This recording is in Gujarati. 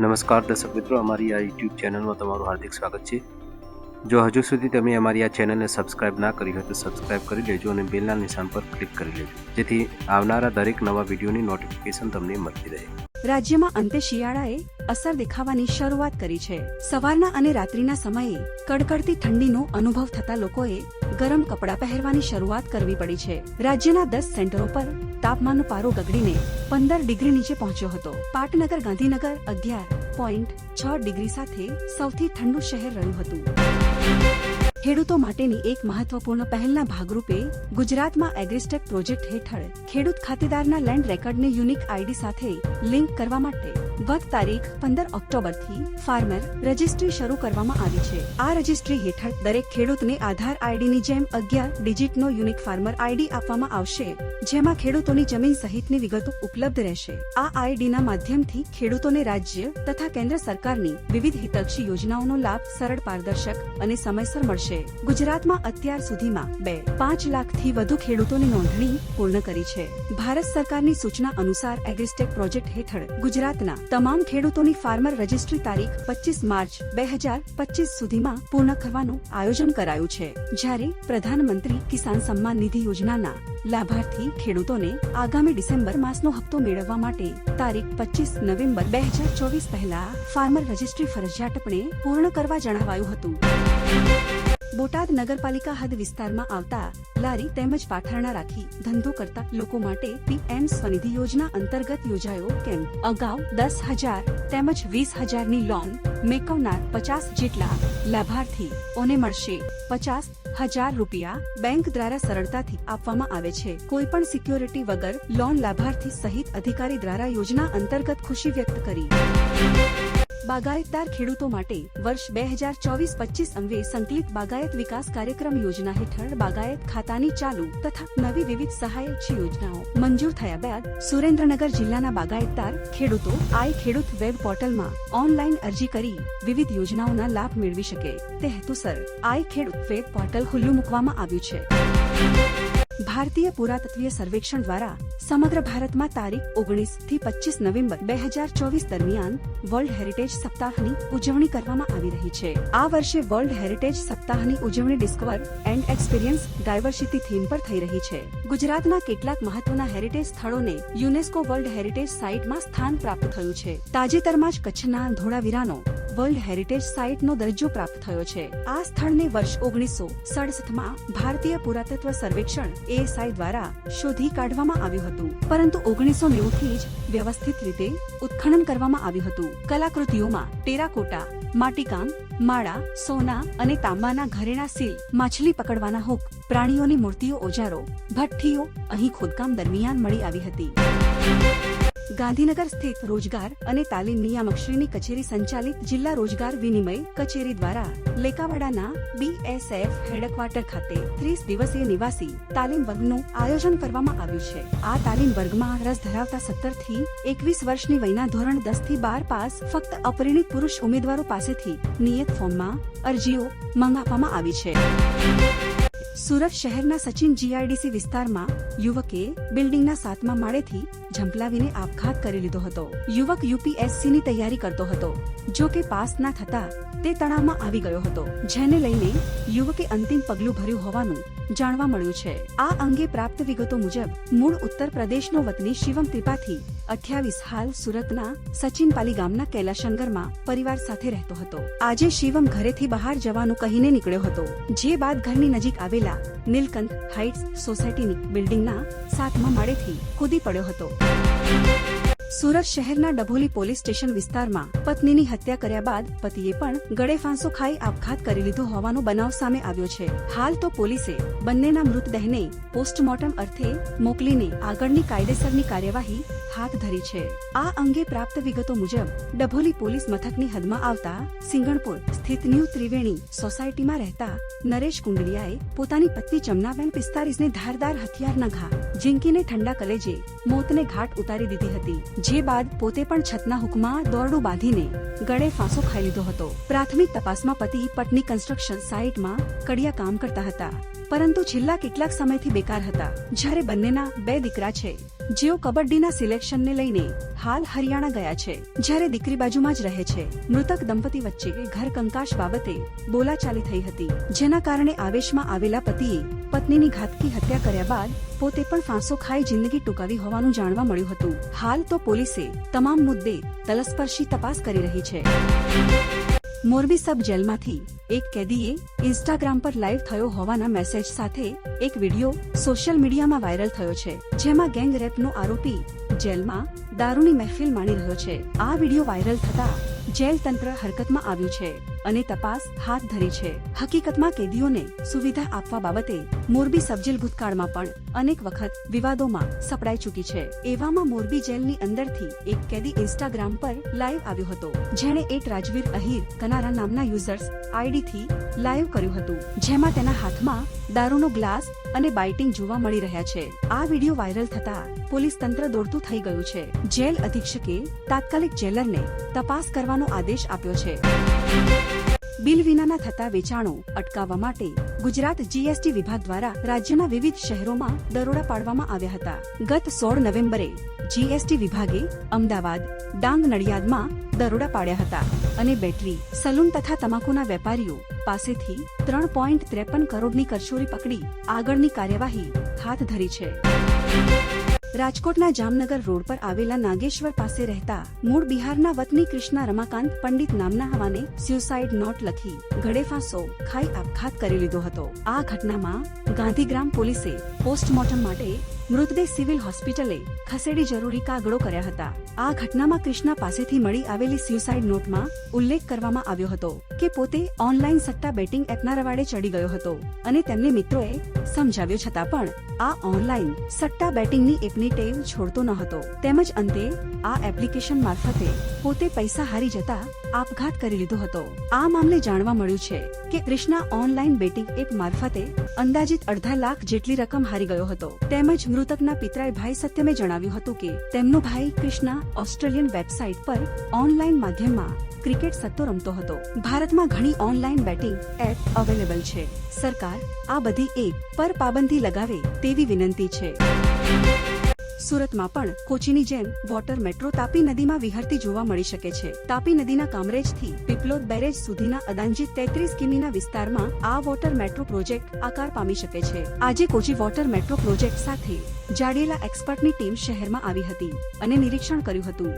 નમસ્કાર દર્શક મિત્રો, અમારી આ યુટ્યુબ ચેનલમાં તમારું હાર્દિક સ્વાગત છે. જો હજુ સુધી તમે અમારી આ ચેનલને સબસ્ક્રાઇબ ના કરી હોય તો સબસ્ક્રાઇબ કરી લેજો અને બેલના નિશાન પર ક્લિક કરી લેજો, જેથી આવનારા દરેક નવા વિડીયોની નોટિફિકેશન તમને મળતી રહે. રાજ્યમાં અંતે શિયાળાએ અસર દેખાવાની શરૂઆત કરી છે. સવારના અને રાત્રિના સમયે કડકડતી ઠંડીનો અનુભવ થતા લોકોએ ગરમ કપડાં પહેરવાની શરૂઆત કરવી પડી છે. રાજ્યના દસ સેન્ટરો પર તાપમાનનો પારો ગગડીને પંદર ડિગ્રી નીચે પહોંચ્યો હતો. પાટનગર, ગાંધીનગર, અગિયાર પોઈન્ટ છ ડિગ્રી સાથે સૌથી ઠંડુ શહેર રહ્યું હતું. ખેડૂતો માટેની એક મહત્વપૂર્ણ પહેલના ભાગરૂપે ગુજરાતમાં એગ્રીસ્ટેક પ્રોજેક્ટ હેઠળ ખેડૂત ખાતેદારના લેન્ડ રેકર્ડને યુનિક આઈડી સાથે લિંક કરવા માટે ગત તારીખ પંદર ઓક્ટોબરથી ફાર્મર રજિસ્ટ્રી શરૂ કરવામાં આવી છે. આ રજિસ્ટ્રી હેઠળ દરેક ખેડૂતને આધાર આઈડીની જેમ અગિયાર ડિજિટનો યુનિક ફાર્મર આઈડી આપવામાં આવશે, જેમાં ખેડૂતોની જમીન સહિતની વિગતો ઉપલબ્ધ રહેશે. આ આઈડીના માધ્યમથી ખેડૂતોને રાજ્ય તથા કેન્દ્ર સરકારની વિવિધ હિતલક્ષી યોજનાઓનો લાભ, સરળ પારદર્શક અને સમયસર મળશે. ગુજરાતમાં અત્યાર સુધીમાં બે, પાંચ લાખથી વધુ ખેડૂતોની નોંધણી પૂર્ણ કરી છે. ભારત સરકારની સૂચના અનુસાર એગ્રીસ્ટેક પ્રોજેક્ટ હેઠળ ગુજરાતના તમામ ખેડૂતોની ફાર્મર રજિસ્ટ્રી તારીખ પચીસ માર્ચ બે હજાર પચીસ સુધીમાં પૂર્ણ કરવાનું આયોજન કરાયું છે. જ્યારે પ્રધાનમંત્રી કિસાન સન્માન નિધિ યોજનાના લાભાર્થી ખેડૂતોને આગામી ડિસેમ્બર માસનો હપ્તો મેળવવા માટે તારીખ પચીસ નવેમ્બર બે હજાર ચોવીસ પહેલા ફાર્મર રજિસ્ટ્રી ફરજિયાતપણે પૂર્ણ કરવા જણાવાયું હતું. બોટાદ નગરપાલિકા હદ વિસ્તારમાં આવતા લારી તેમજ પાથરણા રાખી ધંધો કરતા લોકો માટે પીએમ સ્વનિધિ યોજના અંતર્ગત યોજાયો કેમ્પ. અગાઉ દસ હજાર તેમજ વીસ હજારની લોન મેકવનાર પચાસ જેટલા લાભાર્થીઓને મળશે. પચાસ હજાર રૂપિયા બેંક દ્વારા સરળતાથી આપવામાં આવે છે. કોઈ પણ સિક્યોરિટી વગર લોન લાભાર્થી સહિત અધિકારી દ્વારા યોજના અંતર્ગત ખુશી વ્યક્ત કરી. બાગાયતદાર ખેડૂતો માટે વર્ષ બે હજાર ચોવીસ પચીસ અંગે સંકલિત બાગાયત વિકાસ કાર્યક્રમ યોજના હેઠળ બાગાયત ખાતાની ચાલુ તથા નવી વિવિધ સહાયક્ષી યોજનાઓ મંજૂર થયા બાદ સુરેન્દ્રનગર જિલ્લાના બાગાયતદાર ખેડૂતો, આઈ ખેડૂત વેબ પોર્ટલમાં ઓનલાઈન અરજી કરી વિવિધ યોજનાઓના લાભ મેળવી શકે. તે હેતુસર આઈ ખેડૂત વેબ પોર્ટલ ખુલ્લું મૂકવામાં આવ્યું છે. ભારતીય પુરાતત્વીય સર્વેક્ષણ દ્વારા સમગ્ર ભારતમાં તારીખ ઓગણીસથી પચીસ નવેમ્બર બે હજાર ચોવીસ દરમિયાન વર્લ્ડ હેરિટેજ સપ્તાહની ઉજવણી કરવામાં આવી રહી છે. આ વર્ષે વર્લ્ડ હેરિટેજ સપ્તાહની ઉજવણી discover and experience diversity theme પર થઈ રહી છે. ગુજરાતના કેટલાક મહત્વના હેરિટેજ સ્થળોને યુનેસ્કો વર્લ્ડ હેરિટેજ સાઇટમાં સ્થાન પ્રાપ્ત થયું છે. તાજેતરમાં જ કચ્છના ધોળાવીરાનો વર્લ્ડ હેરિટેજ સાઇટનો દરજ્જો પ્રાપ્ત થયો છે. આ સ્થળને વર્ષ ઓગણીસો સડસઠમાં ભારતીય પુરાતત્વ સર્વેક્ષણ એએસઆઈ દ્વારા શોધી કાઢવામાં આવ્યું હતું. પરંતુ ઓગણીસો નેવું જ વ્યવસ્થિત રીતે ઉત્ખનન કરવામાં આવ્યું હતું. કલાકૃતિઓમાં ટેરાકોટા, માટીકામ, માળા, સોના અને તાંબાના ઘરેણા સીલ, માછલી પકડવાના હુક, પ્રાણીઓની મૂર્તિઓ ઓજારો, ભઠ્ઠીઓ અહીં ખોદકામ દરમિયાન મળી આવી હતી. ગાંધીનગર સ્થિત રોજગાર અને તાલીમ નિયામકશ્રીની કચેરી સંચાલિત જિલ્લા રોજગાર વિનિમય કચેરી દ્વારા લેકાવાડાના બીએસએફ હેડક્વાર્ટર ખાતે ત્રીસ દિવસીય નિવાસી તાલીમ વર્ગનું આયોજન કરવામાં આવ્યું છે. આ તાલીમ વર્ગમાં રસ ધરાવતા સત્તરથી એકવીસ વર્ષની વયના ધોરણ દસથી બાર પાસ ફક્ત અપરિણિત પુરુષ ઉમેદવારો પાસેથી નિયત ફોર્મમાં અરજીઓ મંગાવવામાં આવી છે. સુરત શહેરના સચિન જીઆઈડીસી વિસ્તારમાં યુવકે બિલ્ડિંગના સાતમા માળેથી ઝંપલાવીને આપઘાત કરી લીધો હતો. યુવક યુપીએસસીની તૈયારી કરતો હતો. જો કે પાસ ના થતા તે તણાવમાં આવી ગયો હતો. જેને લઈને યુવકે અંતિમ પગલું ભર્યું હોવાનું જાણવા મળ્યું છે. આ અંગે પ્રાપ્ત વિગતો મુજબ, મૂળ ઉત્તર પ્રદેશનો વતની શિવમ ત્રિપાઠી, અઠ્યાવીસ હાલ સુરતના સચિનપાલી ગામના કૈલાશંગરમાં પરિવાર સાથે રહેતો હતો. આજે શિવમ ઘરેથી બહાર જવાનું કહીને નીકળ્યો હતો. જે બાદ ઘરની નજીક આવેલા નીલકંઠ હાઇટ્સ સોસાયટીની બિલ્ડિંગના સાતમા માળેથી કૂદી પડ્યો હતો. સુરત શહેરના ડભોલી પોલીસ સ્ટેશન વિસ્તારમાં પત્નીની હત્યા કર્યા બાદ પતિએ પણ ગળે ફાંસો ખાઈ આપઘાત કરી લીધો હોવાનો બનાવ સામે આવ્યો છે. હાલ તો પોલીસે બંનેના મૃતદેહને પોસ્ટમોર્ટમ અર્થે મોકલીને આગળની કાયદેસરની કાર્યવાહી હાથ ધરી છે. આ અંગે પ્રાપ્ત વિગતો મુજબ, ડભોલી પોલીસ મથકની હદમાં આવતા સિંગણપુર સ્થિત ન્યૂ ત્રિવેણી સોસાયટીમાં રહેતા નરેશ કુંડલિયાએ પોતાની પત્ની ચમનાબેન પિસ્તારીસને ધારદાર હથિયારના ઘા ઝીંકીને ઠંડા કલેજે મોતને ઘાટ ઉતારી દીધી હતી. જે બાદ પોતે પણ છતના હુકમાં દોરડું બાંધીને ગળે ફાંસો ખાઈ લીધો હતો. પ્રાથમિક તપાસમાં પતિ પટની કન્સ્ટ્રક્શન સાઇટમાં કડિયા કામ કરતા હતા. પરંતુ છેલ્લા કેટલાક સમયથી બેકાર હતા. જ્યારે બંનેના બે દીકરા છે, જેઓ કબડ્ડીના સિલેક્શનને લઈને હાલ હરિયાણા ગયા છે, જ્યારે દીકરી બાજુમાં જ રહે છે. મૃતક દંપતી વચ્ચે ઘર કંકાશ બાબતે બોલાચાલી થઈ હતી, જેના કારણે આવેશમાં આવેલા પતિએ પત્નીની ઘાતકી હત્યા કર્યા બાદ પોતે પણ ફાંસો ખાઈ જિંદગી ટૂંકાવી હોવાનું જાણવા મળ્યું હતું. હાલ તો પોલીસે તમામ મુદ્દે તલસ્પર્શી તપાસ કરી રહી છે. મોરબી સબ જેલમાંથી એક કેદીએ ઇન્સ્ટાગ્રામ પર લાઈવ થયો હોવાના મેસેજ સાથે એક વિડિયો સોશિયલ મીડિયામાં વાયરલ થયો છે, જેમાં ગેંગ રેપનો આરોપી જેલમાં દારૂની મહેફિલ માણી રહ્યો છે. આ વિડિયો વાયરલ થતા જેલ તંત્ર હરકતમાં આવ્યું છે. અને તપાસ હાથ ધરી છે. હકીકતમાં કેદીઓને સુવિધા આપવા બાબતે મોરબી સબજેલ ભૂતકાળમાં પણ અનેક વખત વિવાદોમાં સપડાઈ ચૂકી છે. એવામાં મોરબી જેલની અંદરથી એક કેદી ઇન્સ્ટાગ્રામ પર લાઈવ આવ્યો હતો. જેણે એક રાજવીર અહીર કનારા નામના યુઝર્સ આઈડીથી લાઈવ કર્યું હતું. જેમાં તેના હાથમાં દારૂનો ગ્લાસ અને બાઇટિંગ જોવા મળી રહ્યા છે. આ વિડિયો વાયરલ થતા પોલીસ તંત્ર દોડતું થઈ ગયું છે. જેલ અધિક્ષકે તાત્કાલિક જેલરને તપાસ કરવાનો આદેશ આપ્યો છે. બિલ વિનાના થતા વેચાણો અટકાવવા માટે ગુજરાત જીએસટી વિભાગ દ્વારા રાજ્યના વિવિધ શહેરોમાં દરોડા પાડવામાં આવ્યા હતા. ગત સોળ નવેમ્બરે જીએસટી વિભાગે અમદાવાદ, ડાંગ, નડિયાદમાં દરોડા પાડ્યા હતા અને બેટરી, સલૂન તથા તમાકુના વેપારીઓ પાસેથી ત્રણ પોઈન્ટ ત્રેપન કરોડની કરચોરી પકડી આગળની કાર્યવાહી હાથ ધરી છે. રાજકોટના જામનગર રોડ પર આવેલા નાગેશ્વર પાસે રહેતા મૂળ બિહારના વતની કૃષ્ણા રમાકાંત પંડિત નામના હવાને સ્યુસાઇડ નોટ લખી ગળે ફાંસો, ખાઈ આપઘાત કરી લીધો હતો. આ ઘટનામાં ગાંધીગ્રામ પોલીસે પોસ્ટમોર્ટમ માટે મૃતદેહ સિવિલ હોસ્પિટલે ખસેડી જરૂરી કાગળો કર્યા હતા. આ ઘટનામાં કૃષ્ણા પાસેથી મળી આવેલી સ્યુસાઇડ નોટમાં ઉલ્લેખ કરવામાં આવ્યો હતો કે પોતે ઓનલાઈન સટ્ટા બેટિંગ એપના રવાડે ચડી ગયો હતો અને તેમને મિત્રોએ સમજાવ્યો છતાં પણ આ ઓનલાઈન સટ્ટા બેટિંગની એપની ટેવ છોડતો ન હતો. તેમજ અંતે આ એપ્લિકેશન મારફતે પોતે પૈસા હારી જતા આપઘાત કરી લીધો હતો. આ મામલે જાણવા મળ્યું છે કે કૃષ્ણા ઓનલાઈન બેટિંગ એપ મારફતે અંદાજિત અડધા લાખ જેટલી રકમ હારી ગયો હતો. તેમજ મૃતકના પિતરાએ ભાઈ સત્યમે જણાવ્યું હતું કે તેમનો ભાઈ કૃષ્ણા ઓસ્ટ્રેલિયન વેબસાઇટ પર ઓનલાઈન માધ્યમમાં ક્રિકેટ સત્તો રમતો હતો. ભારતમાં ઘણી ઓનલાઈન બેટિંગ એપ અવેલેબલ છે. સરકાર આ બધી એપ પર પાબંદી લગાવે તેવી વિનંતી છે. સુરતમાં પણ કોચીની જેમ વોટર મેટ્રો તાપી નદીમાં વિહરતી જોવા મળી શકે છે. તાપી નદીના કામરેજથી પીપલોદ બેરેજ સુધીના અદાંજિત તેત્રીસ કિમીના વિસ્તારમાં આ વોટર મેટ્રો પ્રોજેક્ટ આકાર પામી શકે છે. આજે કોચી વોટર મેટ્રો પ્રોજેક્ટ સાથે જાડેલા એક્સપર્ટની ટીમ શહેરમાં આવી હતી અને નિરીક્ષણ કર્યું હતું.